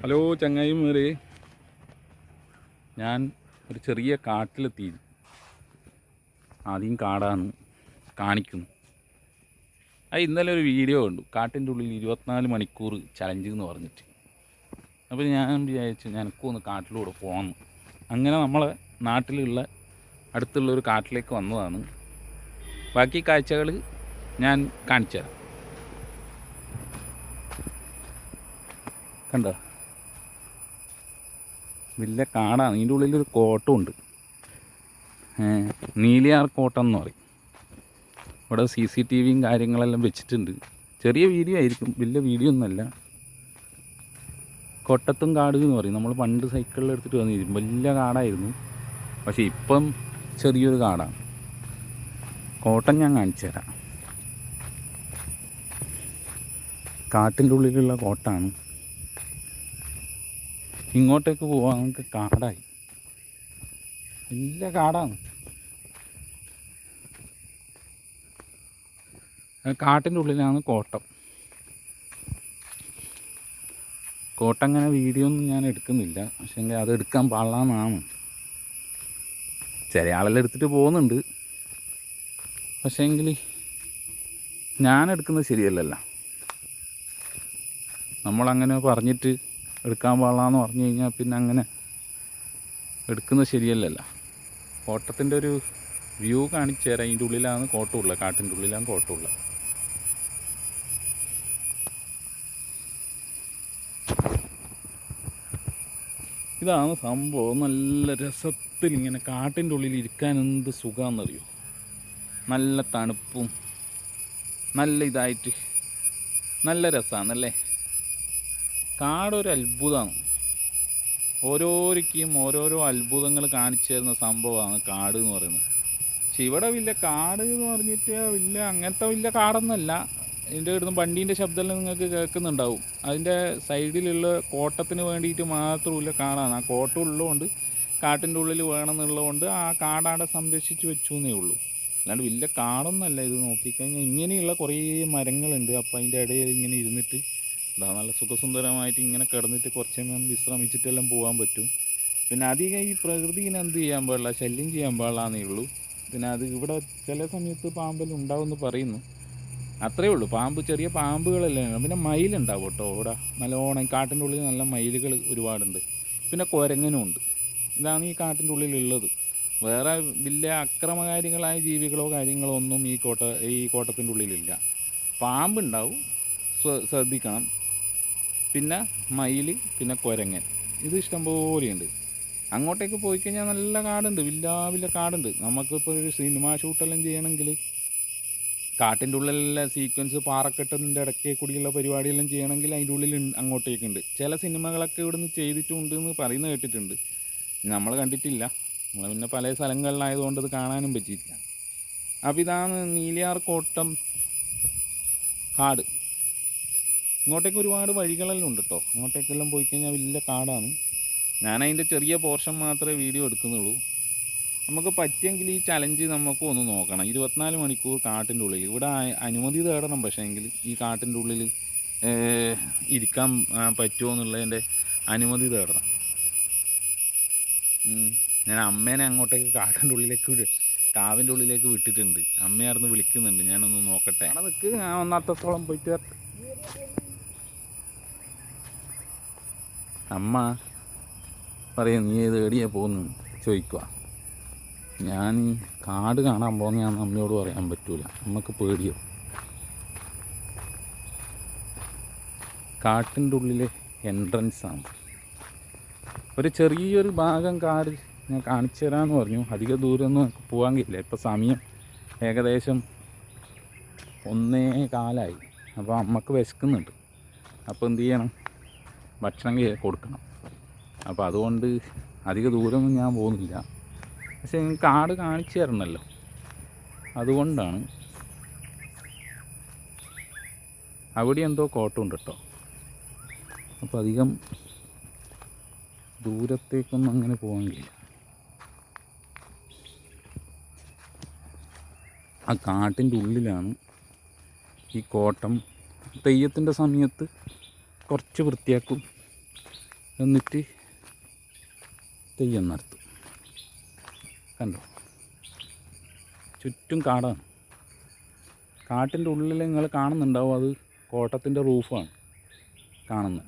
Hello ചങ്ങായി merry ഞാൻ ഒരു ചെറിയ കാട്ടിലെത്തി. ആദ്യം കാടാന്ന് കാണിക്കുന്നു. അത് ഇന്നലെ ഒരു വീഡിയോ കണ്ടു. കാട്ടിന്റെ ഉള്ളിൽ ഇരുപത്തിനാല് മണിക്കൂർ ചലഞ്ച് എന്ന് പറഞ്ഞിട്ട്. അപ്പോൾ ഞാൻ വിചാരിച്ചു ഞാനൊക്കൊന്ന് കാട്ടിലൂടെ പോകാമെന്ന് അങ്ങനെ നമ്മളെ നാട്ടിലുള്ള അടുത്തുള്ള ഒരു കാട്ടിലേക്ക് വന്നതാണ്. ബാക്കി കാഴ്ചകൾ ഞാൻ കാണിച്ചു തരാം കണ്ടോ? വലിയ കാടാണ്. ഇതിന്റെ ഉള്ളിലൊരു കോട്ടമുണ്ട് നീലിയാർ കോട്ടം എന്ന് പറയും. ഇവിടെ സി സി ടി വിയും കാര്യങ്ങളെല്ലാം വെച്ചിട്ടുണ്ട്. ചെറിയ വീഡിയോ ആയിരിക്കും. വലിയ വീഡിയോ ഒന്നുമല്ല. കൊട്ടത്തും കാട് എന്ന് പറയും. നമ്മൾ പണ്ട് സൈക്കിളിൽ എടുത്തിട്ട് വന്നിരിക്കും വലിയ കാടായിരുന്നു. പക്ഷേ ഇപ്പം ചെറിയൊരു കാടാണ്. കോട്ടം ഞാൻ കാണിച്ചു തരാം. കാട്ടിന്റെ ഉള്ളിലുള്ള കോട്ടാണ്. ഇങ്ങോട്ടേക്ക് പോവാൻ നമുക്ക് കാടായി. വലിയ കാടാണ്. കാട്ടിന്റെ ഉള്ളിലാണ് കോട്ടം. കോട്ടം അങ്ങനെ വീഡിയോ ഒന്നും ഞാൻ എടുക്കുന്നില്ല. പക്ഷേ അത് എടുക്കാൻ പാടില്ലെന്നാണ്. ചില ആളെല്ലാം എടുത്തിട്ട് പോകുന്നുണ്ട്. പക്ഷേങ്കിൽ ഞാൻ എടുക്കുന്നത് ശരിയല്ലല്ലോ. നമ്മളങ്ങനെ പറഞ്ഞിട്ട് എടുക്കാൻ പാടാന്ന് പറഞ്ഞു കഴിഞ്ഞാൽ പിന്നെ അങ്ങനെ എടുക്കുന്നത് ശരിയല്ലല്ലോ. കോട്ടത്തിന്റെ ഒരു വ്യൂ കാണിച്ചു തരാം. അതിന്റെ ഉള്ളിലാണ് കോട്ടമുള്ളത് കാട്ടിന്റെ ഉള്ളിലാണ് കോട്ടമുള്ളത് ഇതാണ് സംഭവം. നല്ല രസത്തിൽ ഇങ്ങനെ കാട്ടിന്റെ ഉള്ളിൽ ഇരിക്കാൻ എന്ത് സുഖമാണെന്നറിയോ നല്ല തണുപ്പും നല്ല ഇതായിട്ട് നല്ല രസമാണല്ലേ കാടൊരു അത്ഭുതമാണ്. ഓരോരിക്കും ഓരോരോ അത്ഭുതങ്ങൾ കാണിച്ചു തരുന്ന സംഭവമാണ് കാട് എന്ന് പറയുന്നത്. പക്ഷെ ഇവിടെ വലിയ കാട് എന്ന് പറഞ്ഞിട്ട് വലിയ അങ്ങനത്തെ വലിയ കാടൊന്നുമല്ല. ഇതിന്റെ ഇവിടുന്ന് വണ്ടീന്റെ ശബ്ദമെല്ലാം നിങ്ങൾക്ക് കേൾക്കുന്നുണ്ടാവും. അതിന്റെ സൈഡിലുള്ള കോട്ടത്തിന് വേണ്ടിയിട്ട് മാത്രമില്ല കാടാണ്. ആ കോട്ടം ഉള്ളതുകൊണ്ട് കാട്ടിന്റെ ഉള്ളിൽ വേണമെന്നുള്ളതുകൊണ്ട് ആ കാടാടെ സംരക്ഷിച്ച് വെച്ചു എന്നേ ഉള്ളൂ. അല്ലാണ്ട് വലിയ കാടൊന്നുമല്ല ഇത്. നോക്കിക്കഴിഞ്ഞാൽ ഇങ്ങനെയുള്ള കുറേ മരങ്ങളുണ്ട്. അപ്പോൾ അതിന്റെ ഇടയിൽ ഇങ്ങനെ ഇരുന്നിട്ട് ഇതാ നല്ല സുഖസുന്ദരമായിട്ട് ഇങ്ങനെ കിടന്നിട്ട് കുറച്ച് നേരം വിശ്രമിച്ചിട്ടെല്ലാം പോകാൻ പറ്റും. പിന്നെ അധികം ഈ പ്രകൃതിനെ എന്ത് ചെയ്യാൻ പാടില്ല ശല്യം ചെയ്യാൻ പാടില്ലാന്നേ ഉള്ളൂ. പിന്നെ അത് ഇവിടെ ചില സമയത്ത് പാമ്പെല്ലാം ഉണ്ടാവുമെന്ന് പറയുന്നു. അത്രയേ ഉള്ളൂ. പാമ്പ് ചെറിയ പാമ്പുകളെല്ലാം. പിന്നെ മയിലുണ്ടാവും കേട്ടോ ഇവിടെ. നല്ലോണം കാട്ടിന്റെ ഉള്ളിൽ നല്ല മയിലുകൾ ഒരുപാടുണ്ട്. പിന്നെ കുരങ്ങനും ഉണ്ട്. ഇതാണ് ഈ കാട്ടിന്റെ ഉള്ളിലുള്ളത്. വേറെ വലിയ അക്രമകാരികളായ ജീവികളോ കാര്യങ്ങളോ ഒന്നും ഈ കോട്ട ഈ കോട്ടത്തിന്റെ ഉള്ളിലില്ല. പാമ്പുണ്ടാവും. ശ്ര- ശ്രദ്ധിക്കണം. പിന്നെ മയിൽ പിന്നെ കൊരങ്ങൻ. ഇത് ഇഷ്ടംപോലെയുണ്ട്. അങ്ങോട്ടേക്ക് പോയി കഴിഞ്ഞാൽ നല്ല കാടുണ്ട്. വില്ലാവില്ല കാടുണ്ട്. നമുക്കിപ്പോൾ ഒരു സിനിമ ഷൂട്ടെല്ലാം ചെയ്യണമെങ്കിൽ കാട്ടിന്റെ ഉള്ളിലുള്ള സീക്വൻസ് പാറക്കെട്ടിന്റെ ഇടയ്ക്ക് കൂടിയുള്ള പരിപാടിയെല്ലാം ചെയ്യണമെങ്കിൽ അതിന്റെ ഉള്ളിൽ അങ്ങോട്ടേക്കുണ്ട്. ചില സിനിമകളൊക്കെ ഇവിടുന്ന് ചെയ്തിട്ടുണ്ട് എന്ന് പറയുന്നത് കേട്ടിട്ടുണ്ട്. നമ്മൾ കണ്ടിട്ടില്ല. നമ്മൾ പിന്നെ പല സ്ഥലങ്ങളിലായതുകൊണ്ട് അത് കാണാനും പറ്റിയിട്ടില്ല അപ്പോൾ ഇതാണ് നീലിയാർ കോട്ടം കാട്. ഇങ്ങോട്ടേക്ക് ഒരുപാട് വഴികളെല്ലാം ഉണ്ട് കേട്ടോ അങ്ങോട്ടേക്കെല്ലാം പോയി കഴിഞ്ഞാൽ വലിയ കാടാണ്. ഞാൻ അതിന്റെ ചെറിയ പോർഷൻ മാത്രമേ വീഡിയോ എടുക്കുന്നുള്ളൂ. നമുക്ക് പറ്റിയെങ്കിൽ ഈ ചലഞ്ച് നമുക്ക് ഒന്ന് നോക്കണം. ഇരുപത്തിനാല് മണിക്കൂർ കാട്ടിന്റെ ഉള്ളിൽ. ഇവിടെ അനുമതി തേടണം പക്ഷേ എങ്കിൽ ഈ കാട്ടിന്റെ ഉള്ളിൽ ഇരിക്കാൻ പറ്റുമോ എന്നുള്ളതിന്റെ അനുമതി തേടണം. ഞാൻ അമ്മേനെ അങ്ങോട്ടേക്ക് കാട്ടിന്റെ ഉള്ളിലേക്ക് കാവിന്റെ ഉള്ളിലേക്ക് വിട്ടിട്ടുണ്ട്. അമ്മയാർന്ന് വിളിക്കുന്നുണ്ട്. ഞാനൊന്ന് നോക്കട്ടെ. നിൽക്ക് ഞാൻ ഒന്നത്തോളം പോയിട്ട് അമ്മ പറയും നീ ഏത് എടിയാ പോകുന്നു? ചോദിക്കുക ഞാൻ കാട് കാണാൻ പോകുന്നതാണെന്ന് അമ്മയോട് പറയാൻ പറ്റൂല. അമ്മയ്ക്ക് പേടിയോ. കാട്ടിന്റെ ഉള്ളിലെ എൻട്രൻസ് ആണ്. ഒരു ചെറിയൊരു ഭാഗം കാട് ഞാൻ കാണിച്ചു തരാമെന്ന് പറഞ്ഞു. അധിക ദൂരമൊന്നും പോകാൻ കഴിയില്ല. ഇപ്പോൾ സമയം ഏകദേശം ഒന്നേ കാലായി. അപ്പോൾ അമ്മയ്ക്ക് വിശക്കുന്നുണ്ട്. അപ്പോൾ എന്ത് ചെയ്യണം? ഭക്ഷണം കൊടുക്കണം. അപ്പോൾ അതുകൊണ്ട് അധിക ദൂരമൊന്നും ഞാൻ പോകുന്നില്ല. പക്ഷേ നിങ്ങൾക്ക് ആട് കാണിച്ചു തരണമല്ലോ അതുകൊണ്ടാണ്. അവിടെ എന്തോ കോട്ടമുണ്ട് കേട്ടോ അപ്പോൾ അധികം ദൂരത്തേക്കൊന്നും അങ്ങനെ പോകാൻ കഴിയില്ല. ആ കാട്ടിന്റെ ഉള്ളിലാണ് ഈ കോട്ടം. തെയ്യത്തിന്റെ സമയത്ത് കുറച്ച് വൃത്തിയാക്കും. എന്നിട്ട് തെയ്യം നടത്തും. കണ്ടോ? ചുറ്റും കാടാണ്. കാട്ടിന്റെ ഉള്ളിൽ നിങ്ങൾ കാണുന്നുണ്ടാവും അത് കോട്ടത്തിന്റെ റൂഫാണ് കാണുന്നത്.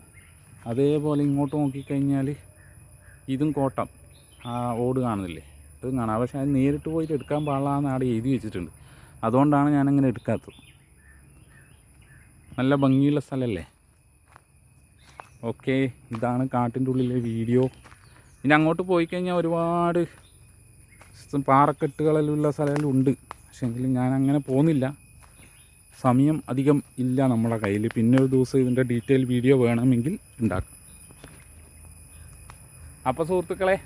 അതേപോലെ ഇങ്ങോട്ട് നോക്കിക്കഴിഞ്ഞാൽ ഇതും കോട്ടം. ആ ഓട് കാണുന്നില്ലേ? ഇതും കാണാം. പക്ഷേ അത് നേരിട്ട് പോയിട്ട് എടുക്കാൻ പാടില്ലാന്ന് അവിടെ എഴുതി വെച്ചിട്ടുണ്ട്. അതുകൊണ്ടാണ് ഞാനങ്ങനെ എടുക്കാത്തത്. നല്ല ഭംഗിയുള്ള സ്ഥലമല്ലേ? ഓക്കെ ഇതാണ് കാട്ടിന്റെ ഉള്ളിലെ വീഡിയോ. ഇനി അങ്ങോട്ട് പോയി കഴിഞ്ഞാൽ ഒരുപാട് സ്ഥലമെല്ലാം ഉണ്ട് പക്ഷേങ്കിൽ ഞാൻ അങ്ങനെ പോകുന്നില്ല. സമയം അധികം ഇല്ല നമ്മളെ കയ്യിൽ. പിന്നെ ഒരു ദിവസം ഇതിന്റെ ഡീറ്റെയിൽ വീഡിയോ വേണമെങ്കിൽ ഉണ്ടാക്കാം. അപ്പോൾ സുഹൃത്തുക്കളെ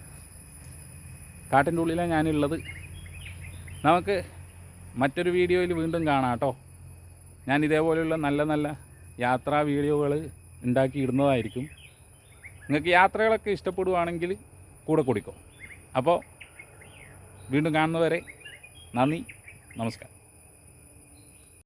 കാട്ടിന്റെ ഉള്ളിലാണ് ഞാനുള്ളത്. നമുക്ക് മറ്റൊരു വീഡിയോയിൽ വീണ്ടും കാണാം കേട്ടോ. ഞാൻ ഇതേപോലെയുള്ള നല്ല നല്ല യാത്രാ വീഡിയോകൾ ഉണ്ടാക്കി ഇടുന്നതായിരിക്കും നിങ്ങൾക്ക് യാത്രകളൊക്കെ ഇഷ്ടപ്പെടുവാണെങ്കിൽ കൂടെ കുടിക്കോ. അപ്പോൾ വീണ്ടും കാണുന്നവരെ നന്ദി നമസ്കാരം.